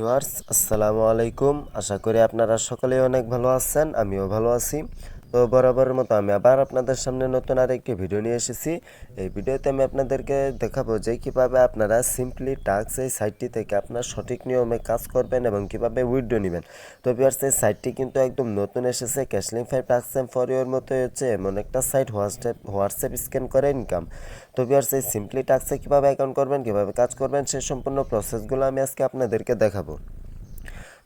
Viewers আসসালামু আলাইকুম। আশা করি আপনারা সকলেই অনেক ভালো আছেন আমিও ভালো আছি। তো বরাবরের মতো আমি আবার আপনাদের সামনে নতুন আর একটি ভিডিও নিয়ে এসেছি। এই ভিডিওতে আমি আপনাদেরকে দেখাবো যে কীভাবে আপনারা সিম্পলি টাক্স এই সাইটটি থেকে আপনার সঠিক নিয়মে কাজ করবেন এবং কীভাবে উইড্রো নেবেন। তো ভিউয়ার্স এই সাইটটি কিন্তু একদম নতুন এসেছে। ক্যাশলিং ফাইভ টাক্স এম ফর ইউর মতো হচ্ছে। এমন একটা সাইট হোয়াটসঅ্যাপ হোয়াটসঅ্যাপ স্ক্যান করে ইনকাম তো ভিউয়ার্স এই সিম্পলি টাক্সে কীভাবে অ্যাকাউন্ট করবেন, কীভাবে কাজ করবেন সেই সম্পূর্ণ প্রসেসগুলো আমি আজকে আপনাদেরকে দেখাবো।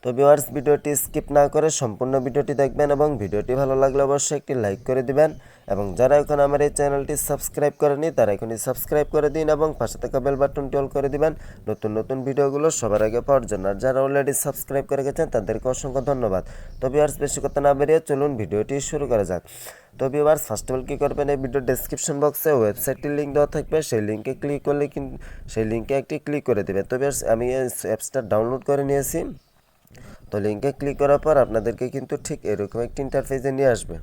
তো ভিউয়ার্স ভিডিওটি স্কিপ না করে সম্পূর্ণ ভিডিওটি দেখবেন এবং ভিডিওটি ভালো লাগলে অবশ্যই একটি লাইক করে দিবেন। এবং যারা এখন আমার এই চ্যানেলটি সাবস্ক্রাইব করেনি তারা এখনই সাবস্ক্রাইব করে দিন এবং পাশে থাকা বেল বাটনটি অল করে দিবেন। নতুন নতুন ভিডিওগুলো সবার আগে পাওয়ার জন্য। আর যারা অলরেডি সাবস্ক্রাইব করে গেছেন, তাদেরকে অসংখ্য ধন্যবাদ। তো ভিউয়ার্স বেশি কথা না বেরিয়ে চলুন ভিডিওটি শুরু করা যাক। তো ভিউয়ার্স ফার্স্ট অফ অল কী করবেন? এই ভিডিও ডেসক্রিপশন বক্সে ওয়েবসাইটটির লিঙ্ক দেওয়া থাকবে। সেই লিঙ্কে ক্লিক করলে কিন্তু সেই লিঙ্কে একটি ক্লিক করে দেবেন। তো ভিউয়ার্স আমি এই অ্যাপসটা ডাউনলোড করে নিয়েছি। তো লিঙ্কে ক্লিক করার পর আপনাদেরকে কিন্তু ঠিক এরকম একটি ইন্টারফেসে নিয়ে আসবে।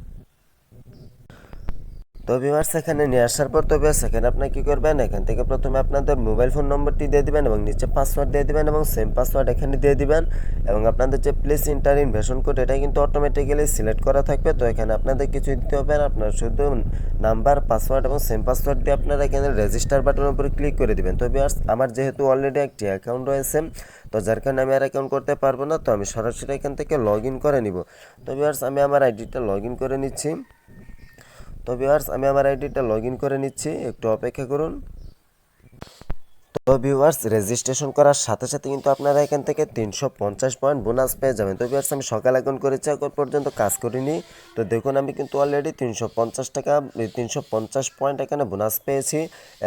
তো ভিউয়ার্স এখানে নিয়ে আসার পর তো ভিউয়ার্স এখানে আপনি কী করবেন? এখান থেকে প্রথমে আপনাদের মোবাইল ফোন নম্বরটি দিয়ে দিবেন এবং নিচে পাসওয়ার্ড দিয়ে দিবেন এবং সেম পাসওয়ার্ড এখানে দিয়ে দিবেন এবং আপনাদের যে প্লেস ইন্টার ইনভেশন কোড এটা কিন্তু অটোমেটিক্যালি সিলেক্ট করা থাকবে। তো এখানে আপনাদের কিছু দিতে হবে না আপনার শুধু নাম্বার পাসওয়ার্ড এবং সেম পাসওয়ার্ড দিয়ে আপনারা এখানে রেজিস্টার বাটনের উপরে ক্লিক করে দিবেন। তো ভিউয়ার্স আমার যেহেতু অলরেডি একটি অ্যাকাউন্ট রয়েছে, তো যার কারণে আমি আর অ্যাকাউন্ট করতে পারব না, তো আমি সরাসরি এখান থেকে লগ ইন করে নিব। তো ভিউয়ার্স আমি আমার আইডিটা লগ ইন করে নিচ্ছি। তো ভিউয়ার্স আমি আমার আইডিটা লগ করে নিচ্ছি একটু অপেক্ষা করুন। তো ভিউয়ার্স রেজিস্ট্রেশন করার সাথে সাথে কিন্তু আপনারা এখান থেকে তিনশো পঞ্চাশ পয়েন্ট বোনাস পেয়ে যাবেন। তো ভিউয়ার্স আমি সকাল অ্যাকাউন্ট করেছি এখন পর্যন্ত কাজ করিনি। তো দেখুন, আমি কিন্তু অলরেডি তিনশো পঞ্চাশ টাকা তিনশো পঞ্চাশ পয়েন্ট এখানে বোনাস পেয়েছি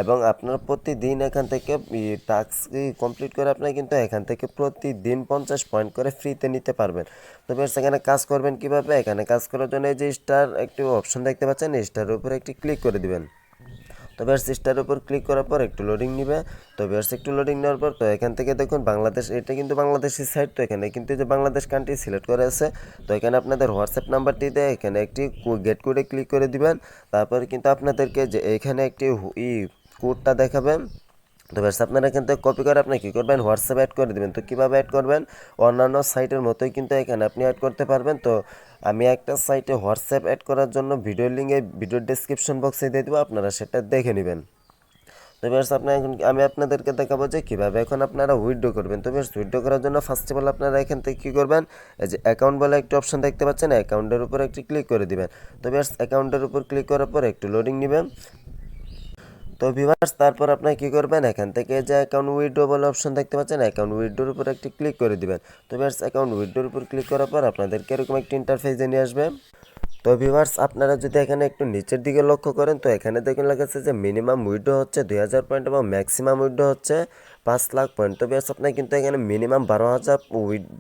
এবং আপনার প্রতিদিন এখান থেকে টাস্ক কমপ্লিট করে আপনারা কিন্তু এখান থেকে প্রতিদিন পঞ্চাশ পয়েন্ট করে ফ্রিতে নিতে পারবেন। তো ভিউয়ার্স এখানে কাজ করবেন কীভাবে? এখানে কাজ করার জন্য এই যে স্টার একটি অপশন দেখতে পাচ্ছেন স্টারের উপরে একটি ক্লিক করে দিবেন। তো আর স্টার উপর ক্লিক করার পর একটু লোডিং নিবে। তবে আর একটু লোডিং নেওয়ার পর তো এখান থেকে দেখুন বাংলাদেশ, এটা কিন্তু বাংলাদেশের সাইট তো এখানে কিন্তু যে বাংলাদেশ কান্ট্রি সিলেক্ট করে আছে। তো এখানে আপনাদের হোয়াটসঅ্যাপ নাম্বারটি দেয় এখানে একটি গেট কোডে ক্লিক করে দিবেন। তারপর কিন্তু আপনাদেরকে যে এখানে একটি ই কোডটা দেখাবেন। তো ব্যাস, আপনারা থেকে কপি করে আপনি কী করবেন? হোয়াটসঅ্যাপ অ্যাড করে দেবেন। তো কীভাবে অ্যাড করবেন? অন্যান্য সাইটের মতোই কিন্তু এখানে আপনি অ্যাড করতে পারবেন। তো আমি একটা সাইটে হোয়াটসঅ্যাপ অ্যাড করার জন্য ভিডিও লিঙ্কে ভিডিও ডিসক্রিপশন বক্সে দিয়ে দেবো, আপনারা সেটা দেখে নেবেন। তো বেশ আপনার এখন আমি আপনাদেরকে দেখাবো যে কীভাবে এখন আপনারা উইথড্র করবেন। তো বেশ উইথড্র করার জন্য ফার্স্ট অফ অল আপনারা এখান থেকে কী করবেন? এই যে অ্যাকাউন্ট বলে একটি অপশন দেখতে পাচ্ছেন অ্যাকাউন্টের উপর একটি ক্লিক করে দিবেন। তো বেশ অ্যাকাউন্টের উপর ক্লিক করার পর একটু লোডিং নেবেন। তো ভিভার্স তারপর আপনার কী করবেন? এখান থেকে যে অ্যাকাউন্ট উইড্রো বলে অপশন দেখতে পাচ্ছেন অ্যাকাউন্ট উইড্রোর উপর একটি ক্লিক করে দিবেন। তো ভিভার্স অ্যাকাউন্ট উইড্রোর উপর ক্লিক করার পর আপনাদেরকে এরকম একটি ইন্টারফেসে নিয়ে আসবে। তো ভিভার্স আপনারা যদি এখানে একটু নিচের দিকে লক্ষ্য করেন, তো এখানে দেখুন লেগেছে যে মিনিমাম উইড্রো হচ্ছে দুই হাজার পয়েন্ট এবং ম্যাক্সিমাম উইড্রো হচ্ছে পাঁচ লাখ পয়েন্ট তো ভিভার্স আপনার কিন্তু এখানে মিনিমাম বারো হাজার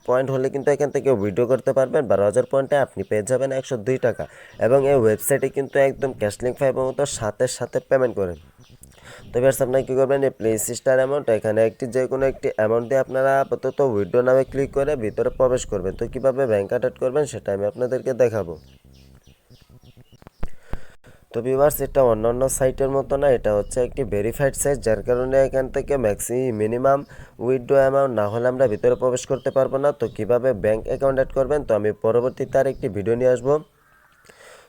পয়েন্ট হলে কিন্তু এখান থেকে উইড্রো করতে পারবেন। বারো হাজার পয়েন্টে আপনি পেয়ে যাবেন একশো দুই টাকা। এবং এই ওয়েবসাইটে কিন্তু একদম ক্যাশলিং ফাইভের মতো সাথে সাথে পেমেন্ট করেন তো এবার আপনারা কী করবেন? এই প্লেস স্টার অ্যামাউন্ট এখানে একটি যে কোনো একটি অ্যামাউন্ট দিয়ে আপনারা আপাতত উইড্রো নামে ক্লিক করে ভিতরে প্রবেশ করবেন। তো কীভাবে ব্যাঙ্ক অ্যাটাচ করবেন, সেটা আমি আপনাদেরকে দেখাবো। তো ভিউয়ার্স, এটা অন্য অন্য সাইটের মতো না, এটা হচ্ছে একটি ভেরিফাইড সাইট যার কারণে এখান থেকে ম্যাক্সি মিনিমাম উইথড্র অ্যামাউন্ট না হলে আমরা ভিতরে প্রবেশ করতে পারব না। তো কীভাবে ব্যাঙ্ক অ্যাকাউন্ট অ্যাড করবেন, তো আমি পরবর্তীতে আর একটি ভিডিও নিয়ে আসব।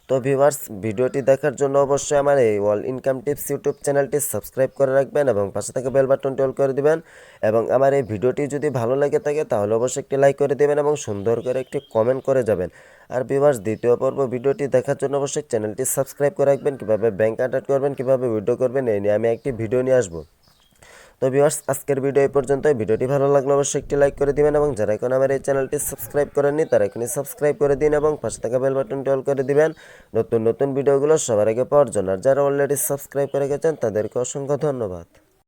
তো ভিউয়ার্স ভিডিওটি দেখার জন্য অবশ্যই আমার এই ওয়াল ইনকাম টিপস ইউটিউব চ্যানেলটি সাবস্ক্রাইব করে রাখবেন এবং পাশে থেকে বেল বাটনটি অল করে দিবেন এবং আমার এই ভিডিওটি যদি ভালো লেগে থাকে তাহলে অবশ্যই একটি লাইক করে দেবেন এবং সুন্দর করে একটি কমেন্ট করে যাবেন। আর ভিউয়ার্স দ্বিতীয় পর্ব ভিডিওটি দেখার জন্য অবশ্যই চ্যানেলটি সাবস্ক্রাইব করে রাখবেন, কীভাবে ব্যাঙ্ক অ্যাটাচ করবেন, কীভাবে উইড্রো করবেন, এই নিয়ে আমি একটি ভিডিও নিয়ে আসব। তো ভিউয়ার্স আজকের ভিডিও এই পর্যন্ত ভিডিওটি ভালো লাগলে অবশ্যই একটি লাইক করে দিবেন এবং যারা এখন আমার এই চ্যানেলটি সাবস্ক্রাইব করেননি, তারা এখনই সাবস্ক্রাইব করে দিন এবং পাশে থাকা বেল বাটনটি অল করে দিবেন। নতুন নতুন ভিডিওগুলো সবার আগে পাওয়ার জন্য আর যারা অলরেডি সাবস্ক্রাইব করে গেছেন, তাদেরকে অসংখ্য ধন্যবাদ।